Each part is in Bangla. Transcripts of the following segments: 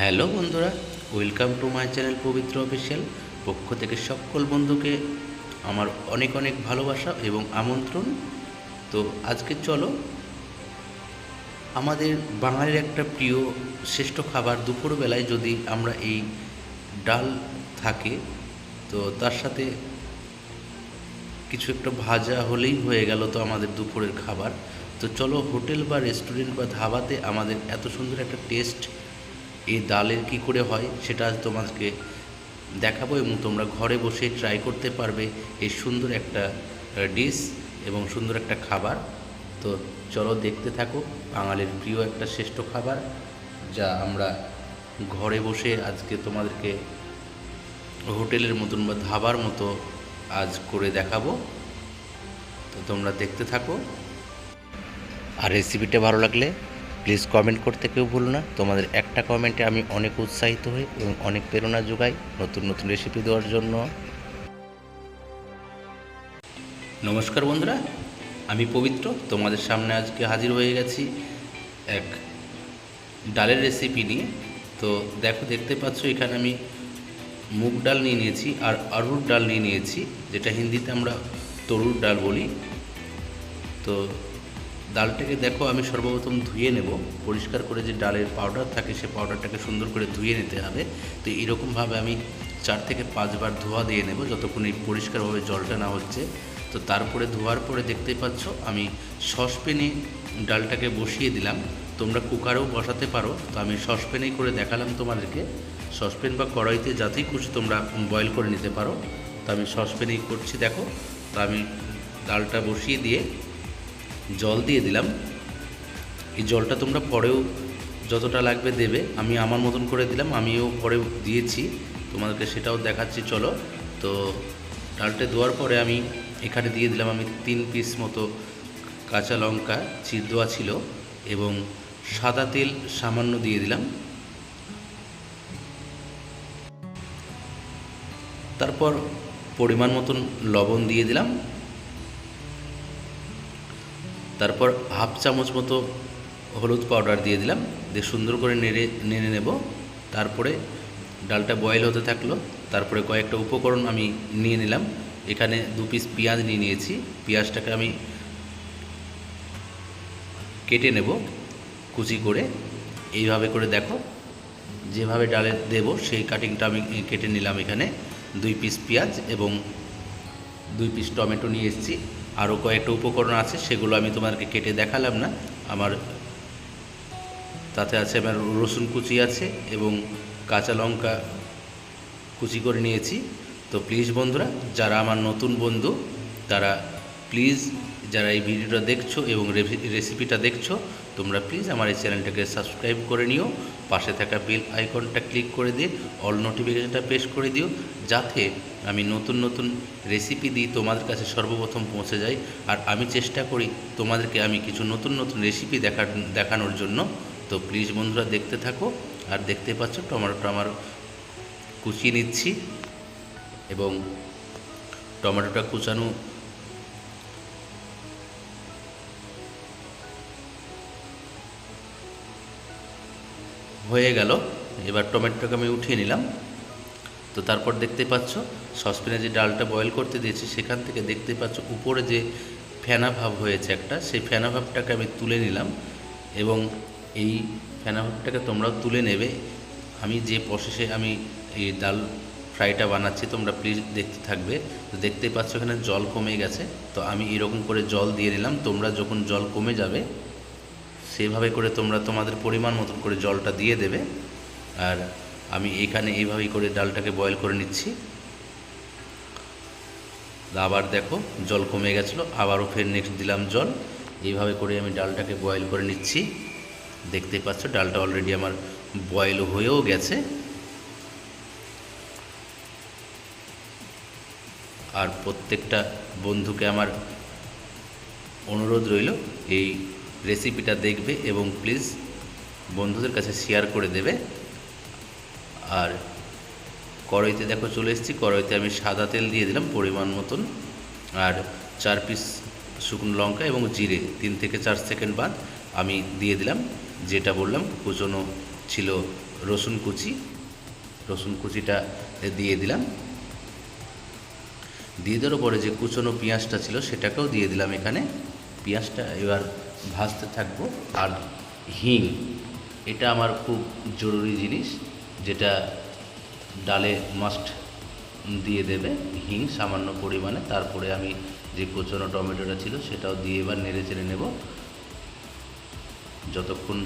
হ্যালো বন্ধুরা, ওয়েলকাম টু মাই চ্যানেল পবিত্র অফিসিয়াল পক্ষ থেকে সকল বন্ধুকে আমার অনেক অনেক ভালোবাসা এবং আমন্ত্রণ। তো আজকে চলো, আমাদের বাঙালির একটা প্রিয় শ্রেষ্ঠ খাবার দুপুরবেলায় যদি আমরা এই ডাল থাকে, তো তার সাথে কিছু একটা ভাজা হলেই হয়ে গেল তো আমাদের দুপুরের খাবার। তো চলো হোটেল বা রেস্টুরেন্ট বা ধাবাতে আমাদের এত সুন্দর একটা টেস্ট এই ডালের কি করে হয় সেটা আজ তোমাদেরকে দেখাবো এবং তোমরা ঘরে বসে ট্রাই করতে পারবে এই সুন্দর একটা ডিশ এবং সুন্দর একটা খাবার। তো চলো দেখতে থাকো, বাঙালির প্রিয় একটা শ্রেষ্ঠ খাবার যা আমরা ঘরে বসে আজকে তোমাদেরকে হোটেলের মতন বা ধাবার মতো আজ করে দেখাবো। তো তোমরা দেখতে থাকো। আর রেসিপিটা ভালো লাগলে প্লিজ কমেন্ট করতে কেউ ভুলো না। তোমাদের একটা কমেন্টে আমি অনেক উৎসাহিত হই এবং অনেক প্রেরণা যোগাই নতুন নতুন রেসিপি দেওয়ার জন্য। নমস্কার বন্ধুরা, আমি পবিত্র। তোমাদের সামনে আজকে হাজির হয়ে গেছি এক ডালের রেসিপি নিয়ে। তো দেখো, দেখতে পাচ্ছ, এখানে আমি মুগ ডাল নিয়ে নিয়েছি আর অরুর ডাল নিয়ে নিয়েছি, যেটা হিন্দিতে আমরা তরুর ডাল বলি। তো ডালটাকে দেখো, আমি সর্বপ্রথম ধুয়ে নেব। পরিষ্কার করে যে ডালের পাউডার থাকে, সে পাউডারটাকে সুন্দর করে ধুয়ে নিতে হবে। তো এরকমভাবে আমি চার থেকে পাঁচবার ধোয়া দিয়ে নেব, যতক্ষণ এই পরিষ্কারভাবে জলটা না হচ্ছে। তো তারপরে ধোয়ার পরে দেখতেই পাচ্ছ, আমি সসপ্যানে ডালটাকে বসিয়ে দিলাম। তোমরা কুকারেও বসাতে পারো। তো আমি সসপ্যানেই করে দেখালাম তোমাদেরকে। সসপ্যান বা কড়াইতে যাতেই খুশি তোমরা বয়েল করে নিতে পারো। তো আমি সসপ্যানেই করছি, দেখো। তো আমি ডালটা বসিয়ে দিয়ে জল দিয়ে দিলাম। এই জলটা তোমরা পরেও যতটা লাগবে দেবে। আমি আমার মতন করে দিলাম, আমিও পরে দিয়েছি। তোমাদেরকে সেটাও দেখাচ্ছি, চলো। তো ডালটা দেওয়ার পরে আমি এখানে দিয়ে দিলাম আমি তিন পিস মতো কাঁচা লঙ্কা চির দেওয়া ছিল এবং সাদা তেল সামান্য দিয়ে দিলাম। তারপর পরিমাণ মতন লবণ দিয়ে দিলাম। তারপর হাফ চামচ মতো হলুদ পাউডার দিয়ে দিলাম, দিয়ে সুন্দর করে নেড়ে নেড়ে নেব। তারপরে ডালটা বয়েল হতে থাকল, তারপরে কয়েকটা উপকরণ আমি নিয়ে নিলাম। এখানে দু পিস পেঁয়াজ নিয়ে নিয়েছি, পেঁয়াজটাকে আমি কেটে নেব কুচি করে। এইভাবে করে দেখো, যেভাবে ডালে দেব সেই কাটিংটা আমি কেটে নিলাম এখানে। দুই পিস পেঁয়াজ এবং দুই পিস টমেটো নিয়ে এসেছি। আরও কয়েকটা উপকরণ আছে, সেগুলো আমি তোমাদেরকে কেটে দেখালাম না। আমার তাতে আছে আমার রসুন কুচি আছে এবং কাঁচা লঙ্কা কুচি করে নিয়েছি। তো প্লিজ বন্ধুরা, যারা আমার নতুন বন্ধু, তারা প্লিজ যারা এই ভিডিওটা দেখছ এবং রেসিপিটা দেখছ, তোমরা প্লিজ আমার এই চ্যানেলটাকে সাবস্ক্রাইব করে নিও। পাশে থাকা বেল আইকনটা ক্লিক করে দিয়ে অল নোটিফিকেশনটা পেশ করে দিও, যাতে আমি নতুন নতুন রেসিপি দিই, তোমাদের কাছে সর্বপ্রথম পৌঁছে যাই। আর আমি চেষ্টা করি তোমাদেরকে আমি কিছু নতুন নতুন রেসিপি দেখা দেখানোর জন্য। তো প্লিজ বন্ধুরা দেখতে থাকো আর দেখতে পাচ্ছ টমেটোটা আমার কুচিয়ে নিচ্ছি এবং টমেটোটা কুচানো হয়ে গেল। এবার টমেটোকে আমি উঠিয়ে নিলাম। তো তারপর দেখতে পাচ্ছ, সসপ্যানে যে ডালটা বয়েল করতে দিয়েছি, সেখান থেকে দেখতে পাচ্ছ উপরে যে ফেনা ভাব হয়েছে একটা, সেই ফেনা ভাবটাকে আমি তুলে নিলাম এবং এই ফেনা ভাবটাকে তোমরাও তুলে নেবে। আমি যে প্রসেসে আমি এই ডাল ফ্রাইটা বানাচ্ছি, তোমরা প্লিজ দেখতে থাকবে। তো দেখতেই পাচ্ছ এখানে জল কমে গেছে। তো আমি এরকম করে জল দিয়ে নিলাম। তোমরা যখন জল কমে যাবে সেভাবে করে তোমরা তোমাদের পরিমাণ মতন করে জলটা দিয়ে দেবে। আর আমি এখানে এইভাবেই করে ডালটাকে বয়েল করে নিচ্ছি। আবার দেখো, জল কমে গেছিল, আবারও ফের নেক্সট দিলাম জল। এইভাবে করে আমি ডালটাকে বয়েল করে নিচ্ছি। দেখতে পাচ্ছ, ডালটা অলরেডি আমার বয়েল হয়েও গেছে। আর প্রত্যেকটা বন্ধুকে আমার অনুরোধ রইল, এই রেসিপিটা দেখবে এবং প্লিজ বন্ধুদের কাছে শেয়ার করে দেবে। আর কড়াইতে দেখো চলে এসেছি, কড়াইতে আমি সাদা তেল দিয়ে দিলাম পরিমাণ মতন। আর চার পিস শুকনো লঙ্কা এবং জিরে, তিন থেকে চার সেকেন্ড বাদ আমি দিয়ে দিলাম, যেটা বললাম কুচনো ছিল রসুন কুচি। রসুন কুচিটা দিয়ে দিলাম। দিয়ে দেওয়ার পরে যে কুচনো পেঁয়াজটা ছিল সেটাকেও দিয়ে দিলাম এখানে। পেঁয়াজটা এবার ভাজতে থাকব আর হিং, এটা আমার খুব জরুরি জিনিস, যেটা ডালে মাস্ট দিয়ে দেবে হিং সামান্য পরিমাণে। তারপরে আমি যে কুচনো টমেটোটা ছিল সেটাও দিয়ে এবার নেড়ে চেড়ে নেব। যতক্ষণ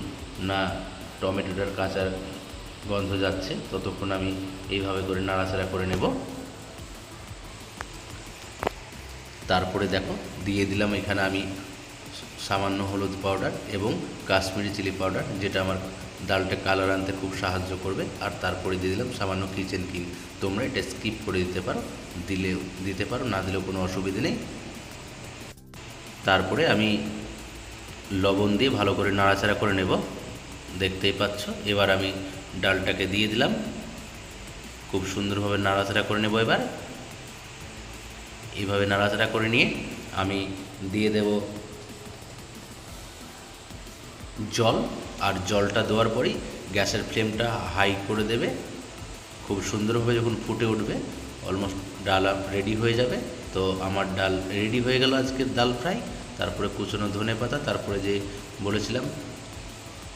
না টমেটোটার কাঁচা গন্ধ যাচ্ছে, ততক্ষণ আমি এইভাবে করে নাড়াচাড়া করে নেব। তারপরে দেখো, দিয়ে দিলাম, এখানে আমি সামান্য হলুদ পাউডার এবং কাশ্মীরি চিলি পাউডার যেটা আমার ডালটা কালার আনতে খুব সাহায্য করবে। আর তারপরে দিয়ে দিলাম সামান্য কিচেন কিং তোমরা এটা স্কিপ করে দিতে পারো দিলে দিতে পারো, না দিলেও কোনো অসুবিধে নেই। তারপরে আমি লবণ দিয়ে ভালো করে নাড়াচাড়া করে নেব। দেখতেই পাচ্ছ, এবার আমি ডালটাকে দিয়ে দিলাম। খুব সুন্দরভাবে নাড়াচাড়া করে নেব এবার। এইভাবে নাড়াচাড়া করে নিয়ে আমি দিয়ে দেব জল আর জলটা দেওয়ার পরেই গ্যাসের ফ্লেমটা হাই করে দেবে। খুব সুন্দরভাবে যখন ফুটে উঠবে অলমোস্ট ডাল রেডি হয়ে যাবে। তো আমার ডাল রেডি হয়ে গেল আজকের ডাল ফ্রাই। তারপরে কুচনো ধনে পাতা, তারপরে যে বলেছিলাম,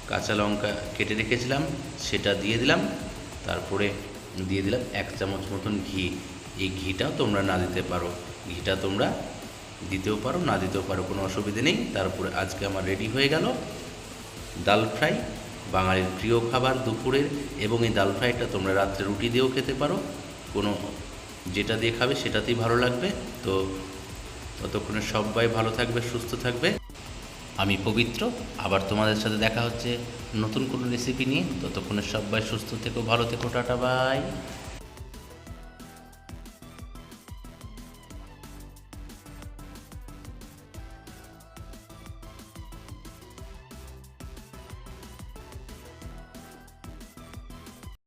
কাঁচা লঙ্কা কেটে রেখেছিলাম, সেটা দিয়ে দিলাম। তারপরে দিয়ে দিলাম এক চামচ মতন ঘি। এই ঘিটাও তোমরা না দিতে পারো। ঘিটা তোমরা দিতেও পারো, না দিতেও পারো, কোনো অসুবিধে নেই। তারপরে আজকে আমার রেডি হয়ে গেল। ডাল ফ্রাই, বাঙালির প্রিয় খাবার দুপুরের, এবং এই ডাল ফ্রাইটা তোমরা রাত্রে রুটি দিয়েও খেতে পারো। কোনো যেটা দিয়ে খাবে সেটাতেই ভালো লাগবে। তো ততক্ষণে সবাই ভালো থাকবে, সুস্থ থাকবে। আমি পবিত্র, আবার তোমাদের সাথে দেখা হচ্ছে নতুন কোনো রেসিপি নিয়ে। ততক্ষণে সবাই সুস্থ থেকো, ভালো থেকো, টাটা বাই